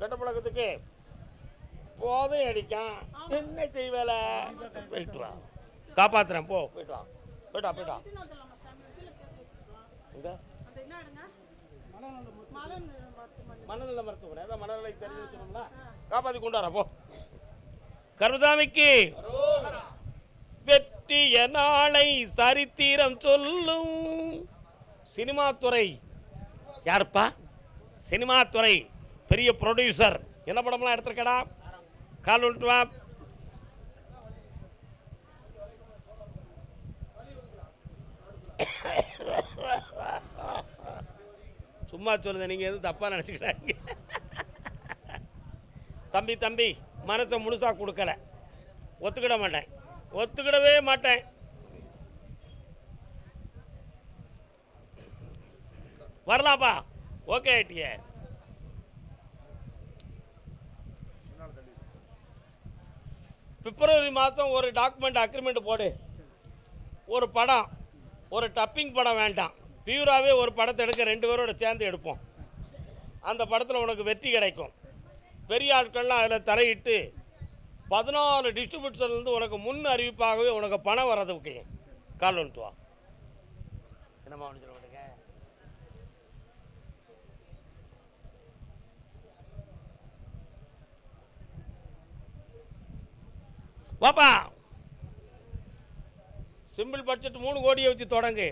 கெட்ட பழக்கத்துக்கு போதை அடிக்கான் என்ன செய்வேல? போயிட்டு வா காப்பாத்துறேன் போ. போயிட்டு வா போயிட்டு போயிட்டு. எங்க? மனநல மருத்துவமனை. அதான் மனநலை தெரிஞ்சு வச்சுக்கணும்ல காப்பாற்றி கொண்டாட போ. கருதாமிக்கு வெற்றிய நாளை சரித்திரம் சொல்லும் சினிமா துறை. யாருப்பா? சினிமா துறை. பெரிய ப்ரொடியூசர் என்ன படம்லாம் எடுத்திருக்கடா? கால் விட்டு வா. சும்மா சொல்லுங்க நீங்கள் எதுவும் தப்பாக நினச்சிக்கிறாங்க. தம்பி தம்பி மனசை முழுசா கொடுக்கல. ஒத்துக்கிட மாட்டேன். ஒத்துக்கிடவே மாட்டேன். வரலாப்பா. ஓகே ஆயிட்டியே பிப்ரவரி மாதம் ஒரு டாக்குமெண்ட் அக்ரிமெண்ட் போடு. ஒரு படம் ஒரு டப்பிங் படம் வேண்டாம். பியூராகவே ஒரு படத்தை எடுக்க ரெண்டு பேரோட சேர்ந்து எடுப்போம். அந்த படத்தில் உனக்கு வெற்றி கிடைக்கும். பெரிய ஆட்கள்லாம் அதில் தலையிட்டு பதினாலு டிஸ்ட்ரிபியூட்டர்லேருந்து உனக்கு முன் அறிவிப்பாகவே உனக்கு பணம் வர்றதுக்கு கால் வந்துட்டு வா. என்னம்மா ஒன்று சொல்ல மாட்டேங்க? வாப்பா. சிம்பிள் பட்ஜெட் மூணு கோடியை வச்சு தொடங்கு.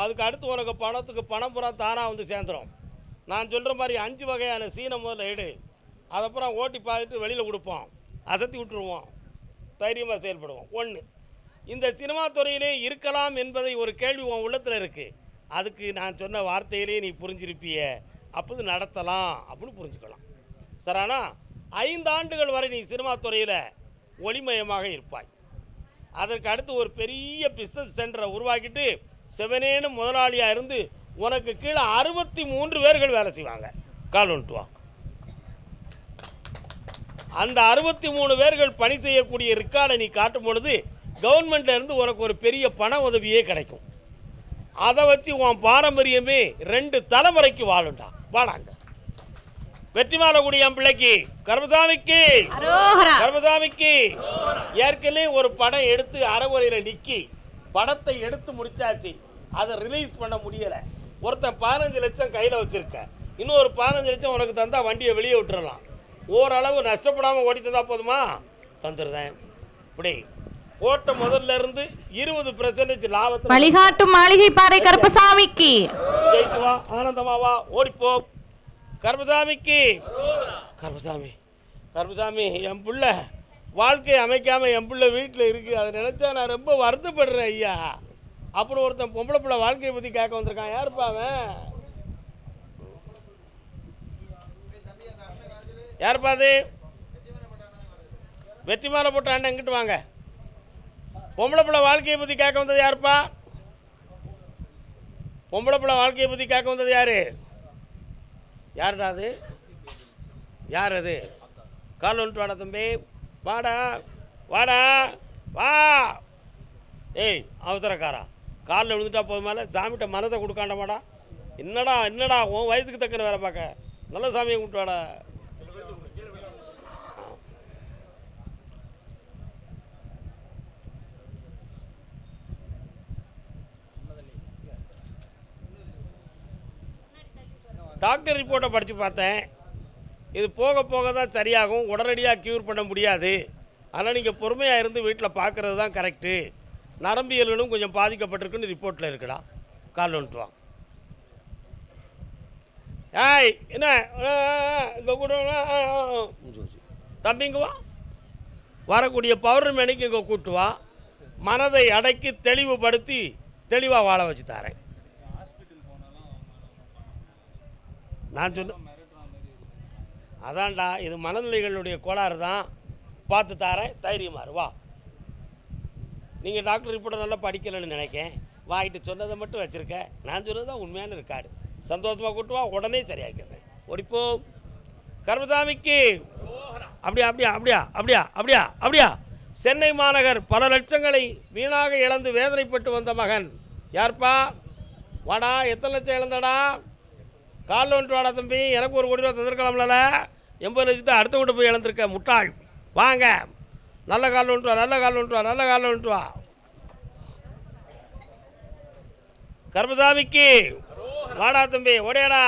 அதுக்கு அடுத்து உனக்கு பணத்துக்கு பணம் புறா தானாக வந்து சேர்ந்துடும் நான் சொல்கிற மாதிரி அஞ்சு வகையான சீனை முதல்ல எடு. அதப்புறம் ஓட்டி பார்த்துட்டு வெளியில் கொடுப்போம் அசத்தி விட்டுருவோம். தைரியமாக செயல்படுவோம். ஒன்று இந்த சினிமா துறையிலே இருக்கலாம் என்பதை ஒரு கேள்வி உன் உள்ளத்தில் இருக்குது அதுக்கு நான் சொன்ன வார்த்தையிலே நீ புரிஞ்சிருப்பிய. அப்போது நடத்தலாம் அப்படின்னு புரிஞ்சுக்கலாம். சரானா ஐந்து ஆண்டுகள் வரை நீ சினிமா துறையில் ஒளிமயமாக இருப்பாய். அதற்கு அடுத்து ஒரு பெரிய பிஸ்னஸ் சென்டரை உருவாக்கிட்டு செவனேன்னு முதலாளியாக இருந்து உனக்கு கீழே அறுபத்தி மூன்று பேர்கள் வேலை செய்வாங்க. கால் வந்துட்டுவாங்க அந்த அறுபத்தி மூணு பேர்கள் பணி செய்யக்கூடிய ரெக்கார்டை நீ காட்டும் பொழுது கவர்மெண்ட்லேருந்து உனக்கு ஒரு பெரிய பண உதவியே கிடைக்கும். அதை வச்சு உன் பாரம்பரியமே ரெண்டு தலைமுறைக்கு வாழும்டா. வாடாங்க. வெற்றிமாலகுடி என் பிள்ளைக்கு கர்மசாமிக்கு கர்மசாமிக்கு. ஏற்கனவே ஒரு படம் எடுத்து அறகுறையில் நிக்கி படத்தை எடுத்து முடிச்சாச்சு. அதை ரிலீஸ் பண்ண முடியல. ஒருத்தன் பதினஞ்சு லட்சம் கையில் வச்சிருக்க. இன்னொரு பதினஞ்சு லட்சம் உனக்கு தந்தா வண்டியை வெளியே விட்டுறலாம். ஓரளவு நஷ்டப்படாமல் ஓடி தந்தா போதுமா? தந்துடுறேன். இப்படி ஓட்ட முதல்ல இருந்து இருபது பெர்சன்டேஜ் லாபத்தில் வழிகாட்டும் மாளிகை பாறை கருப்பசாமிக்கு. ஜெயித்து வா ஆனந்தமா வா ஓடிப்போ கர்மசாமிக்கு. கர்மசாமி கர்மசாமி என் பிள்ளை. வாழ்க்கையை அமைக்காமல் என் பிள்ளை வீட்டில் இருக்குது அதை நினைச்சா நான் ரொம்ப வருத்தப்படுறேன் ஐயா. அப்புறம் ஒருத்தன் பொம்பளை பிள்ளை வாழ்க்கையை பற்றி கேட்க வந்திருக்கான். யாருப்பா அவன்? யாருப்பா அது? வெற்றி மாலை போட்ட அண்ணன் எங்கிட்டு வாங்க. பொம்பளை பிள்ளை வாழ்க்கையை பற்றி கேட்க வந்தது யாருப்பா? பொம்பளை பிள்ளை வாழ்க்கையை பற்றி கேட்க வந்தது யாரு? யாருடா அது? யார் அது? கால் வந்துட்டு வாடா தம்பி. வாடா. வாடா. வா. ஏய் அவசரக்காரா. காலில் விழுந்துட்டா போதுமால சாமிகிட்ட மனதை கொடுக்காண்டமாடா. என்னடா என்னடா உன் வயதுக்கு தக்கன வேலை பார்க்க. நல்ல சாமியை கூப்பிட்டு வாடா. டாக்டர் ரிப்போர்ட்டை படித்து பார்த்தேன் இது போக போக தான் சரியாகும் உடனடியாக க்யூர் பண்ண முடியாது ஆனால் நீங்கள் பொறுமையாக இருந்து வீட்டில் பார்க்குறது தான் கரெக்டு நரம்பியல்களும் கொஞ்சம் பாதிக்கப்பட்டிருக்குன்னு ரிப்போர்ட்டில் இருக்குடா கால் வந்துட்டு வா ஏய் என்ன இங்கே கூட தம்பிங்க வா வரக்கூடிய பௌர்ணமிக்கு இங்கே கூட்டுவா மனதை அடக்கி தெளிவுபடுத்தி தெளிவாக வாழ வச்சு தரேன் நான் சொன்ன அதான்டா இது மனநிலைகளுடைய கோளாறு தான் பார்த்து தாரேன் தைரியமா வா. நீங்கள் டாக்டர் ரிப்போர்ட்டை நல்லா படிக்கலைன்னு நினைக்கேன். வாங்கிட்டு சொன்னதை மட்டும் வச்சுருக்கேன் நான் சொன்னது தான் உண்மையான ரெக்கார்டு. சந்தோஷமாக கூட்டு வா உடனே சரியாக்கிறேன் ஓடிப்போ கர்மசாமிக்கு. அப்படியா அப்படியா அப்படியா அப்படியா அப்படியா அப்படியா. சென்னை மாநகர் பல லட்சங்களை வீணாக இழந்து வேதனைப்பட்டு வந்த மகன். யார்ப்பா? வாடா எத்தனை லட்சம் இழந்தடா? காலில் வந்துட்டு வாடா தம்பி. எனக்கு ஒரு கோடி ரூபா தந்திருக்கலாம்ல எண்பது லட்சத்தை அடுத்தவங்கிட்ட போய் இழந்திருக்க முட்டாள். வாங்க. நல்ல காலில் வந்துட்டு வா நல்ல காலில் வந்துட்டு வா நல்ல காலில் வந்துட்டு வா. கர்மசாமிக்கு. வாடா தம்பி ஓடியாடா.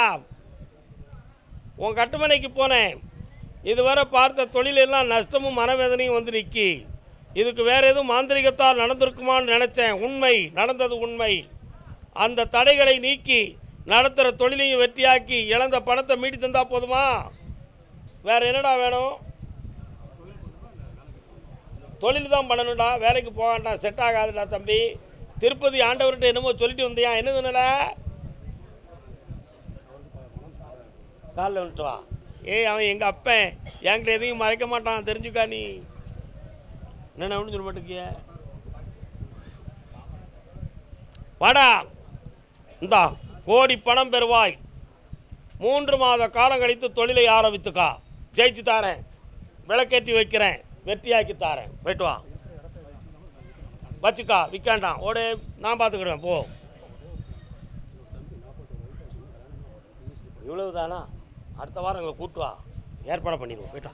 உன் கட்டுமனைக்கு போனேன். இதுவரை பார்த்த தொழிலெல்லாம் நஷ்டமும் மனவேதனையும் வந்து நிற்கி இதுக்கு வேறு எதுவும் மாந்திரிகத்தால் நடந்திருக்குமான்னு நினச்சேன். உண்மை நடந்தது உண்மை. அந்த தடைகளை நீக்கி நடத்துகிற தொழிலையும் வெற்றியாக்கி இழந்த பணத்தை மீட்டி தந்தால் போதுமா? வேறு என்னடா வேணும்? தொழில் தான் பண்ணணும்டா வேலைக்கு போக வேண்டாம் செட் ஆகாதுடா தம்பி. திருப்பதி ஆண்டவர்கிட்ட என்னமோ சொல்லிட்டு வந்தியா? என்னதுனால காலில் வந்துட்டு வா. ஏய் அவன் எங்கள் அப்பன். என்கிட்ட எதையும் மறைக்க மாட்டான் தெரிஞ்சுக்கா நீ. என்ன ஒன்று சொல்ல மாட்டேங்கிய? வாடா. இந்தா. கோடி பணம் பெறுவாய். மூன்று மாத காலம் கழித்து தொழிலை ஆரம்பித்துக்கா. ஜெயிச்சு தாரேன். விளக்கேற்றி வைக்கிறேன். வெற்றியாக்கி தாரேன். போயிட்டு வா. வச்சுக்கா விற்காண்டாம் ஓடு நான் பார்த்துக்கிடுவேன். போ. இவ்வளவு தானா அடுத்த வாரம் எங்களை கூட்டு வா. ஏற்பாடு பண்ணிடுவோம். போயிட்டா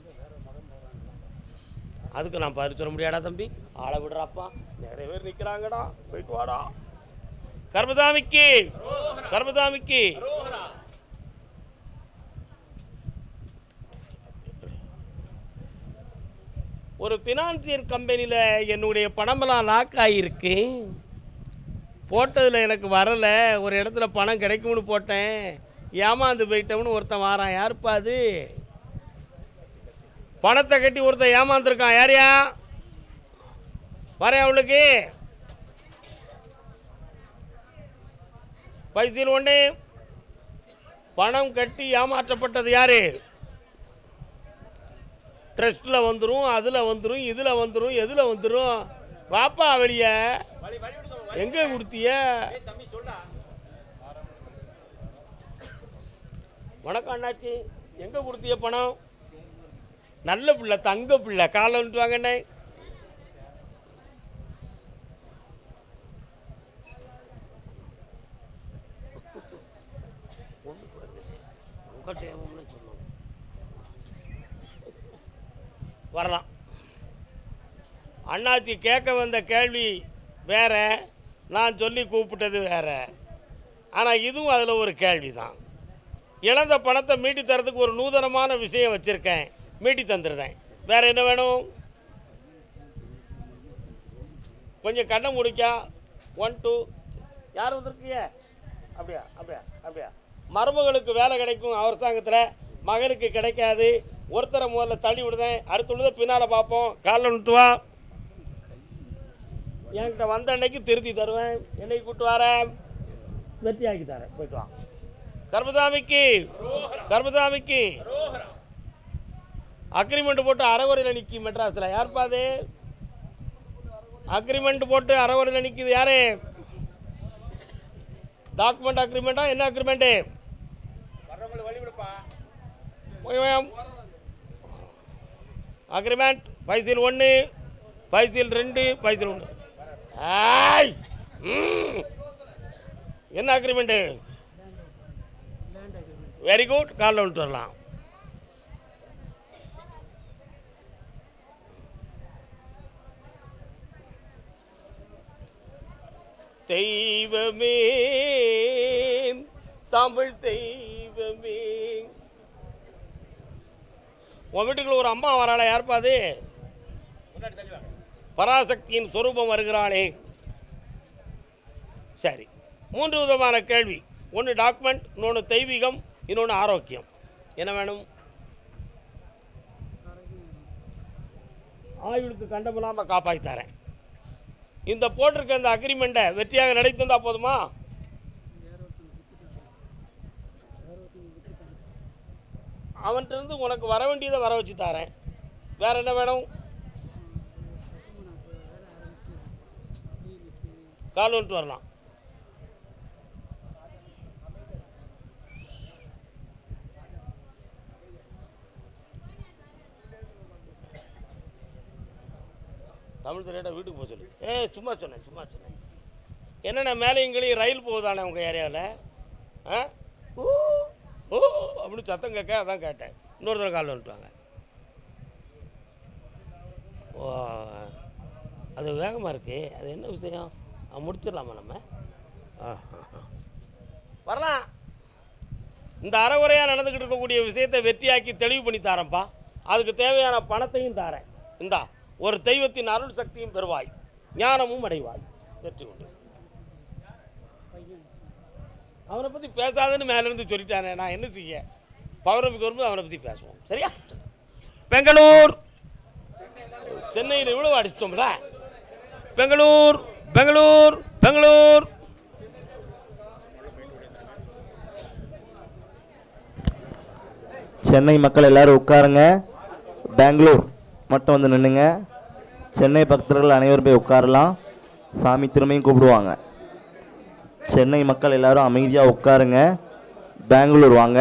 அதுக்கு நான் பதில் சொல்ல முடியாடா தம்பி. ஆளை விடுறாப்பா நிறைய பேர் நிற்கிறாங்கடா போயிட்டு வாடா. கர்மதாமிக்கு. கர்மதாமிக்கு. ஒரு ஃபினான்சியர் கம்பெனியில் என்னுடைய பணமெல்லாம் லாக் ஆகியிருக்கு போட்டதில் எனக்கு வரலை. ஒரு இடத்துல பணம் கிடைக்கும்னு போட்டேன். ஏமாந்து போயிட்டோம்னு ஒருத்தன் வாரான். யாருப்பா அது? பணத்தை கட்டி ஒருத்தன் ஏமாந்துருக்கான். யாரையா வரேன் அவளுக்கு. பைசல் ஒன்று பணம் கட்டி ஏமாற்றப்பட்டது யாரு? ட்ரஸ்ட்டில் வந்துடும் அதில் வந்துடும் இதில் வந்துடும் எதில் வந்துடும் வாப்பா வெளிய. எங்கே கொடுத்திய வணக்கம் அண்ணாச்சி. எங்கே கொடுத்திய பணம்? நல்ல பிள்ளை தங்க பிள்ளை. காலை வந்துட்டு வாங்கண்ணே வரலாம். அண்ணாச்சி கேட்க வந்த கேள்வி வேற நான் சொல்லி கூப்பிட்டது வேற. ஆனால் இதுவும் அதில் ஒரு கேள்வி தான் இழந்த பணத்தை மீட்டி தரத்துக்கு ஒரு நூதனமான விஷயம் வச்சுருக்கேன். மீட்டி தந்துடுறேன் வேற என்ன வேணும்? கொஞ்சம் கண்ணை முடிக்கா. ஒன் டூ யார் வந்திருக்கீங்க? அப்படியா அப்படியா அப்படியா. மருமகளுக்கு வேலை கிடைக்கும் அரசாங்கத்தில் மகனுக்கு கிடைக்காது. ஒருத்தரை முதல்ல தள்ளி விடுதேன். அடுத்து உள்ளதை பின்னால் பார்ப்போம். காலைல விட்டு வா. என்கிட்ட வந்த அன்னைக்கு திருத்தி தருவேன். என்னைக்கு கூட்டு வரேன் வெற்றியாக்கி தரேன். போயிட்டு வா. கர்மசாமிக்கு. கர்மசாமிக்கு. அக்ரிமெண்ட் போட்டு அறகுறையில் நிற்கி மெட்ராஸில். யார்ப்பா அது? அக்ரிமெண்ட் போட்டு அறகுறையில் நிற்கிது யாரு? டாக்குமெண்ட் அக்ரிமெண்ட்டா என்ன அக்ரிமெண்ட்டு? அக்ரிமெண்ட் பைசில் ஒன்று பைசில் ரெண்டு பைசில் ஒன்று ஆய் என்ன அக்ரிமெண்ட்டு வெரி குட் காலில் வந்துட்டு வரலாம். தெய்வமே தமிழ் தெய்வம். உன் வீட்டுக்குள்ள ஒரு அம்மா வராளா? யாருப்பா அது? பராசக்தியின் சொரூபம் வருகிறாளே. சரி மூன்று விதமான கேள்வி. ஒன்று டாக்குமெண்ட் இன்னொன்று தெய்வீகம் இன்னொன்று ஆரோக்கியம். என்ன வேணும்? ஆயுளுக்கு கண்டமில்லாமல் காப்பாற்றி தரேன். இந்த போட்டிருக்க இந்த அக்ரிமெண்ட்டை வெற்றியாக நடத்தி தந்தா போதுமா? அவன்கிட்டருந்து உனக்கு வர வேண்டியதை வர வச்சு தரேன். வேற என்ன வேணும்? கால் வந்துட்டு வரலாம். தமிழ் தெரியாட்டா வீட்டுக்கு போக சொல்லு. ஏ சும்மா சொன்னேன் சும்மா சொன்னேன். என்னென்ன மேலே எங்களையும் ரயில் போகுதானே உங்கள் ஏரியாவில்? ஆ? ஓ அப்படின்னு சத்தம் கேட்க அதான் கேட்டேன். இன்னொரு தடவை காலில் வந்துட்டுவாங்க ஓ அது வேகமாக இருக்கு. அது என்ன விஷயம்? முடிச்சிடலாமா நம்ம? ஆ, ஆ, ஆ. வரலாம். இந்த அறகுறையாக நடந்துக்கிட்டு இருக்கக்கூடிய விஷயத்தை வெற்றியாக்கி தெளிவு பண்ணி தாரேன்ப்பா. அதுக்கு தேவையான பணத்தையும் தாரேன். இந்தா ஒரு தெய்வத்தின் அருள் சக்தியும் பெறுவாய். ஞானமும் அடைவாய். வெற்றி உண்டு. அவனை பற்றி பேசாதன்னு மேலேருந்து சொல்லிட்டானே நான் என்ன செய்ய? பௌர்ணமிக்கு வரும்போது அவனை பற்றி பேசுவோம். சரியா? பெங்களூர்! சென்னையில் இவ்வளோ அடிச்சிட்டோம்ல? பெங்களூர்! பெங்களூர்! பெங்களூர்! சென்னை மக்கள் எல்லாரும் உட்காருங்க. பெங்களூர் மட்டும் வந்து நின்றுங்க சென்னை பக்தர்கள் அனைவரும் போய் உட்காரலாம். சாமி திரும்பியும் கூப்பிடுவாங்க. சென்னை மக்கள் எல்லாரும் அமைதியாக உட்காருங்க. பெங்களூர் வாங்க.